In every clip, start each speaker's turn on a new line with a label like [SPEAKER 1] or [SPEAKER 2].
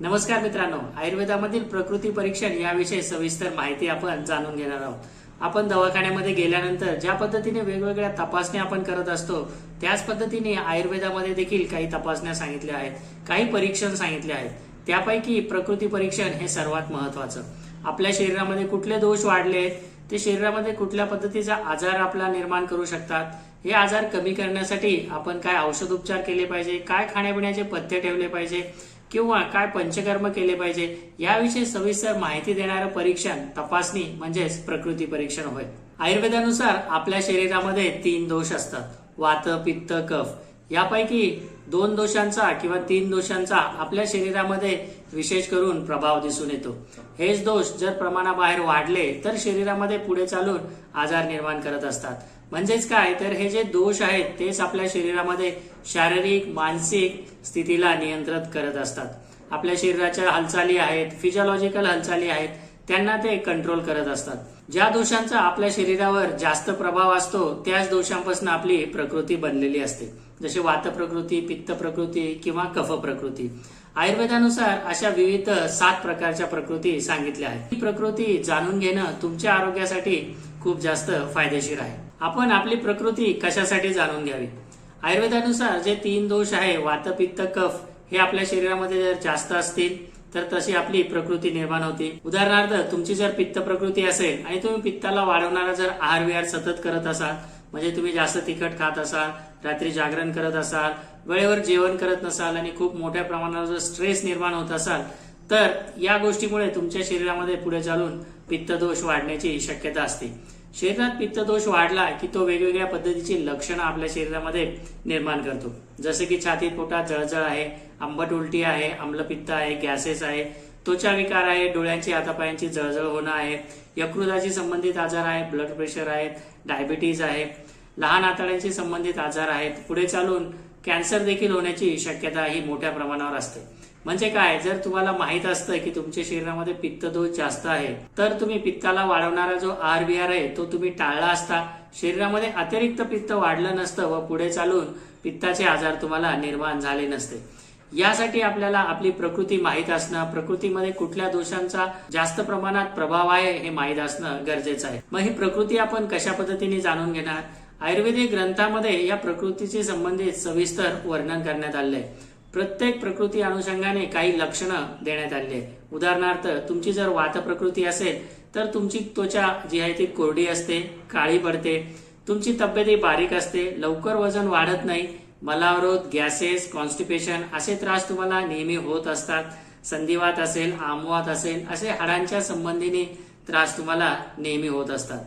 [SPEAKER 1] नमस्कार मित्रांनो आयुर्वेदामधील प्रकृती परीक्षण याविषयी सविस्तर माहिती आपण जाणून घेणार आहोत. आपण दवाखान्यामध्ये गेल्यानंतर ज्या पद्धतीने वेगवेगळ्या तपासण्या आपण करत असतो त्याच पद्धतीने आयुर्वेदामध्ये देखील काही तपासण्या सांगितल्या आहेत काही परीक्षण सांगितले आहेत. त्यापैकी प्रकृती परीक्षण हे सर्वात महत्वाचं आपल्या शरीरामध्ये कुठले दोष वाढले आहेत ते शरीरामध्ये कुठल्या पद्धतीचा आजार आपला निर्माण करू शकतात हे आजार कमी करण्यासाठी आपण काय औषध उपचार केले पाहिजे काय खाण्यापिण्याचे पथ्य ठेवले पाहिजे किंवा काय पंचकर्म केले पाहिजे याविषयी सविस्तर माहिती देणारं परीक्षण तपासणी म्हणजेच प्रकृती परीक्षण होय. आयुर्वेदानुसार आपल्या शरीरामध्ये तीन दोष असतात. वात पित्त कफ. यापैकी दोन दोषांचा किंवा तीन दोषांचा आपल्या शरीरामध्ये विशेष करून प्रभाव दिसून येतो. हेच दोष जर प्रमाणाबाहेर वाढले तर शरीरामध्ये पुढे चालून आजार निर्माण करत असतात. म्हणजेच काय? तर हे जे दोष आहेत तेच आपल्या शरीरामध्ये शारीरिक मानसिक स्थितीला नियंत्रित करत असतात. आपल्या शरीराच्या हालचाली आहेत फिजिओलॉजिकल हालचाली आहेत त्यांना ते कंट्रोल करत असतात. ज्या दोषांचा आपल्या शरीरावर जास्त प्रभाव असतो त्याच दोषांपासून आपली प्रकृती बनलेली असते. जसे वात प्रकृती पित्त प्रकृती किंवा कफ प्रकृती. आयुर्वेदानुसार अशा विविध सात प्रकारच्या प्रकृती सांगितल्या आहेत. ही प्रकृती जाणून घेणं तुमच्या आरोग्यासाठी खूप जास्त फायदेशीर आहे. आपण आपली प्रकृती कशासाठी जाणून घ्यावी? आयुर्वेदानुसार जे तीन दोष आहे वात पित्त कफ हे आपल्या शरीरामध्ये जर जास्त असतील तर तशी आपली प्रकृती निर्माण होते. उदाहरणार्थ तुमची जर पित्त प्रकृती असेल आणि तुम्ही पित्ताला वाढवणारा जर आहार विहार सतत करत असाल म्हणजे तुम्ही जास्त तिखट खात असाल रात्री जागरण करत असाल वेळेवर जेवण करत नसाल आणि खूप मोठ्या प्रमाणावर जर स्ट्रेस निर्माण होत असाल तर या गोष्टीमुळे तुमच्या शरीरामध्ये पुढे चालून पित्तदोष वाढण्याची शक्यता असते. शरीरात पित्तदोष वाढला की तो वेगवेगळ्या पद्धतीची लक्षणं आपल्या शरीरामध्ये निर्माण करतो. जसं की छातीत पोटात जळजळ आहे आंबट उलटी आहे आम्लपित्त आहे गॅसेस आहे त्वचा विकार आहे डोळ्यांची हातापायांची जळजळ होणं आहे यकृताशी संबंधित आजार आहे ब्लड प्रेशर आहे डायबिटीज आहे लहान आतड्यांशी संबंधित आजार आहेत. पुढे चालून कॅन्सर देखील होण्याची शक्यता ही मोठ्या प्रमाणावर असते. म्हणजे काय? जर तुम्हाला माहीत असतं की तुमच्या शरीरामध्ये पित्तदोष जास्त आहे तर तुम्ही पित्ताला वाढवणारा जो आहार विहार आहे तो तुम्ही टाळला असता. शरीरामध्ये अतिरिक्त पित्त वाढलं नसतं व पुढे चालून पित्ताचे आजार तुम्हाला निर्माण झाले नसते. यासाठी आपल्याला आपली प्रकृती माहीत असणं प्रकृतीमध्ये कुठल्या दोषांचा जास्त प्रमाणात प्रभाव आहे हे माहीत असणं गरजेचं आहे. मग ही प्रकृती आपण कशा पद्धतीने जाणून घेणार? आयुर्वेदिक ग्रंथामध्ये या प्रकृतीशी संबंधित सविस्तर वर्णन करण्यात आले आहे प्रत्येक प्रकृती अनुषंगाने काही लक्षणं देण्यात आली आहे उदाहरणार्थ तुमची जर वात प्रकृती असेल तर तुमची त्वचा जी आहे ती कोरडी असते काळी पडते. तुमची तब्येती बारीक असते लवकर वजन वाढत नाही. मलावरोध गॅसेस कॉन्स्टिपेशन असे त्रास तुम्हाला नेहमी होत असतात. संधिवात असेल आमवात असेल असे हाडांच्या संबंधीने त्रास तुम्हाला नेहमी होत असतात.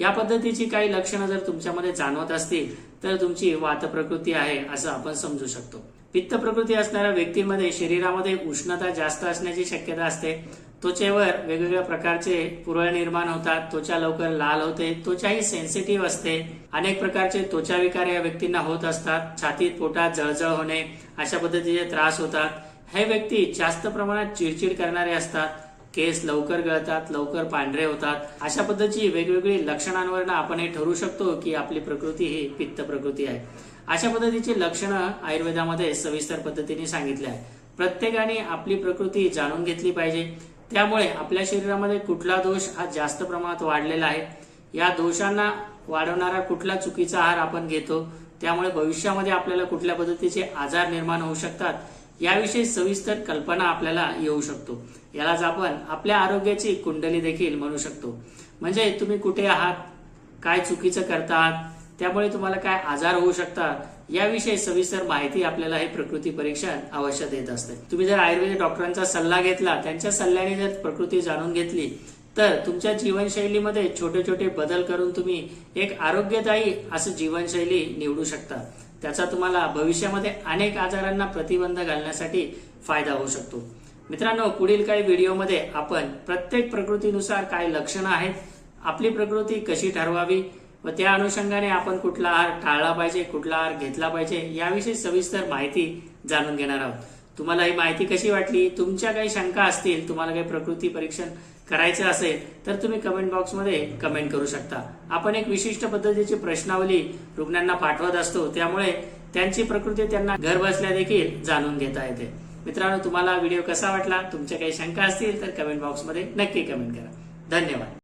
[SPEAKER 1] या पद्धतीची काही लक्षणं जर तुमच्यामध्ये जाणवत असतील तर तुमची वात प्रकृती आहे असं आपण समजू शकतो. पित्त प्रकृती असणाऱ्या व्यक्तीमध्ये शरीरामध्ये उष्णता जास्त असण्याची शक्यता असते. त्वचेवर वेगवेगळ्या प्रकारचे पुरळ निर्माण होतात. त्वचा लवकर लाल होते. त्वचाही सेन्सिटिव्ह असते. अनेक प्रकारचे त्वचा विकार या व्यक्तींना होत असतात. छातीत पोटात जळजळ होणे अशा पद्धतीचे त्रास होतात. हे व्यक्ती जास्त प्रमाणात चिडचिड करणारे असतात. केस लवकर गळतात लवकर पांढरे होतात. अशा पद्धतीची वेगवेगळी लक्षणांवरनं आपण हे ठरू शकतो की आपली प्रकृती ही पित्त प्रकृती आहे. अशा पद्धतीची लक्षणं आयुर्वेदामध्ये सविस्तर पद्धतीने सांगितले आहे प्रत्येकाने आपली प्रकृती जाणून घेतली पाहिजे. त्यामुळे आपल्या शरीरामध्ये कुठला दोष हा जास्त प्रमाणात वाढलेला आहे. या दोषांना वाढवणारा कुठला चुकीचा आहार आपण घेतो त्यामुळे भविष्यामध्ये आपल्याला कुठल्या पद्धतीचे आजार निर्माण होऊ शकतात याविषयी सविस्तर कल्पना आपल्याला येऊ शकतो. यालाच आपण आपल्या आरोग्याची कुंडली देखील म्हणू शकतो. म्हणजे तुम्ही कुठे आहात? काय चुकीचं करतात त्यामुळे तुम्हाला काय आजार होऊ शकतात? याविषयी सविस्तर माहिती आपल्याला हे प्रकृती परीक्षण अवश्य देत असते. तुम्ही जर आयुर्वेदिक डॉक्टरांचा सल्ला घेतला त्यांच्या सल्ल्याने जर प्रकृती जाणून घेतली तर तुमच्या जीवनशैलीमध्ये छोटे छोटे बदल करून तुम्ही एक आरोग्यदायी असं जीवनशैली निवडू शकता. त्याचा तुम्हाला भविष्यामध्ये अनेक आजारांना प्रतिबंध घालण्यासाठी फायदा होऊ शकतो. मित्रांनो पुढील काही व्हिडिओमध्ये आपण प्रत्येक प्रकृतीनुसार काय लक्षणं आहेत आपली प्रकृती कशी ठरवावी व त्या अनुषंगाने आपण कुठला आहार टाळला पाहिजे कुठला आहार घेतला पाहिजे याविषयी सविस्तर माहिती जाणून घेणार आहोत. तुम्हाला ही माहिती कशी वाटली? तुमच्या काही शंका असतील तुम्हाला काही प्रकृती परीक्षण करायचं असेल तर तुम्ही कमेंट बॉक्समध्ये कमेंट करू शकता. आपण एक विशिष्ट पद्धतीची प्रश्नावली रुग्णांना पाठवत असतो. त्यामुळे त्यांची प्रकृती त्यांना घर बसल्या देखील जाणून घेता येते. मित्रांनो तुम्हाला व्हिडिओ कसा वाटला? तुमच्या काही शंका असतील तर कमेंट बॉक्समध्ये नक्की कमेंट करा. धन्यवाद.